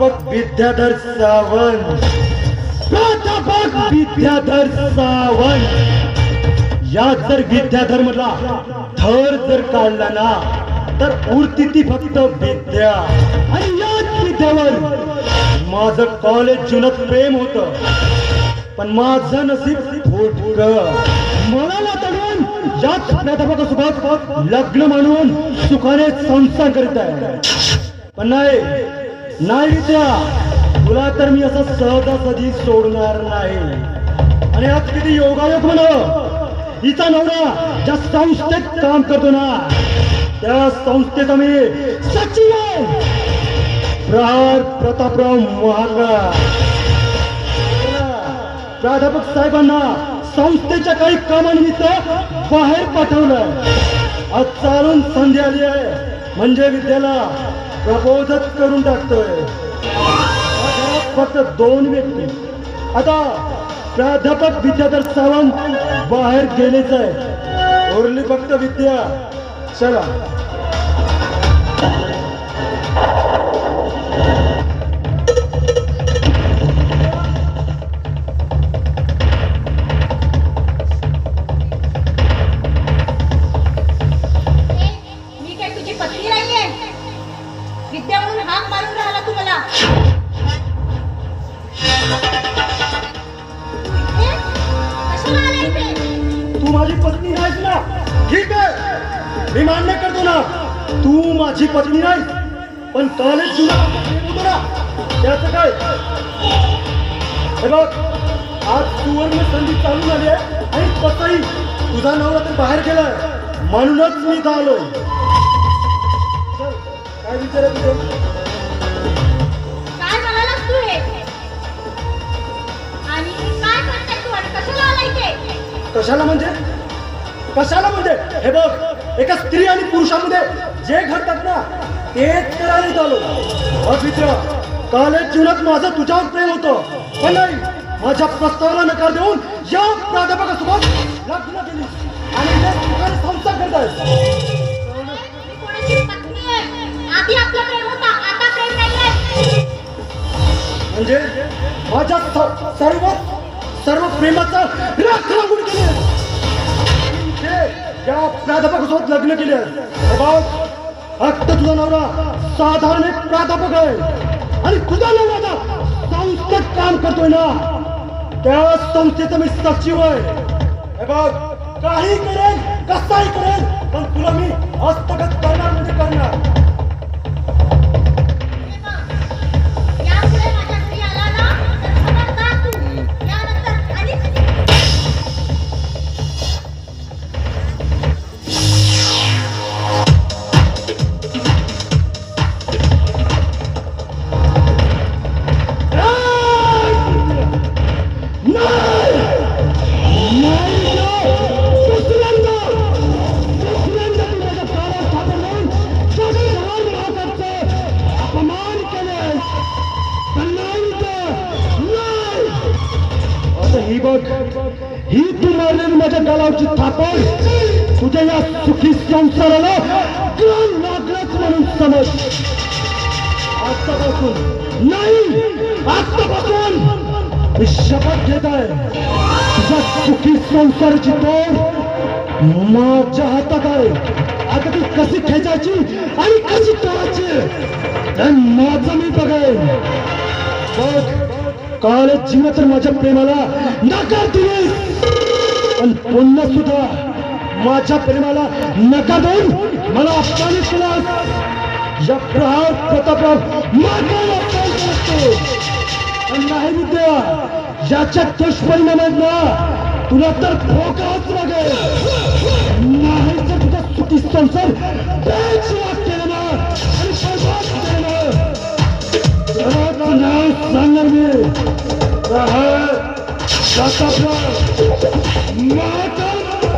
प्राध्यापक विद्याधर सावंत. प्राध्यापक विद्याधर सावंत. या जर विद्याधर मधला थर जर काढला ना तर उरती ती फक्त विद्या. आणि याच विद्यावर माझं कॉलेज जुनत प्रेम होत. पण माझं नसीब फुटक मनाला तडून याच प्राध्यापकासोबत लग्न म्हणून सुखाने संसार करीत आहे. पण नाही नाही विद्या. तुला तर मी असं सहजासहजी सोडणार नाही. आणि आज किती योगायोग म्हण. हिचा नवरा ज्या संस्थेत काम करतो ना त्या संस्थेचा मी सचिव प्रहार प्रतापराव महाराज. प्राध्यापक साहेबांना संस्थेच्या काही कामानिमित्त बाहेर पाठवलंय. आज चालून संधी आली आहे. म्हणजे विद्याला प्रबोधच करून टाकतोय. फक्त दोन व्यक्ती. आता प्राध्यापक विद्याधर सावंत बाहेर गेलेच आहे. उरली फक्त विद्या चला. विद्या म्हणून हाक मारून राहिला तू मला. तू माझी पत्नी नाहीस ना? ठीक आहे. मी मान्य करतो ना. तू माझी पत्नी नाही पण कॉलेज तुला होतो ना. त्याचं काय? हे बघ आज सुवर्ण संधी चालू झाली आहे आणि तसंही तुझा नवरा तर बाहेर गेलाय. म्हणूनच मी इथं आलोय. काय विचारत आहे काय म्हणालास तू हे? आणि काय करताय तू? आणि कशाला आला इथे? कशाला म्हणजे? कशाला म्हणजे? हे बघ एका स्त्री आणि पुरुषामध्ये जे घडतात ना तेच करायला इथं आलो. मित्र कॉलेज जीवनात माझं तुझ्यावर प्रेम होतं. पण नाही माझ्या प्रस्तावाला नकार देऊन या प्राध्यापकासोबत लग्न केली. आणि संस्था करतायत. आधी आपलं प्रेम होता. आता प्रेम नाहीये. म्हणजे माझ्या स- सर्व सर्व प्रेमाचा राख लागून केले इथे म्हणजे या प्राध्यापकासोबत लग्न केले. हे बघ, फक्त तुझा नवरा साधारण एक प्राध्यापक आहे. आणि तुझा नवरा आता संस्थेत काम करतोय ना. त्या संस्थेचा मी सचिव आहे. हे बघ काही करेन कसाही करेन पण तुला मी हस्तगत करणार म्हणजे करणार. बघ ही तू मारलेली माझ्या गालावची थापड तुझ्या या सुखी संसाराला ग्राम लागलाच म्हणून समज. आजपासून नाही आजपासून मी शपथ घेत आहे. तुझ्या सुखी संसाराची तोड माझ्या हातात आहे. आता ती कशी खेचायची आणि कशी तोडायची माझं मी बघेन. बघ. कॉलेज जीवन माझ्या प्रेमाला नकार दिली पण पुन्हा सुद्धा माझ्या प्रेमाला नकार देऊन मला अपमानित केलास. या प्रहार प्रतापराव मागायला पाहिजे असतो. पण नाही विद्या याच्या दुष्परिणाम तुला तर भोगावंच लागेल. नाही तर तुझा सुखी संसार केला ना. आणि बरबाद केला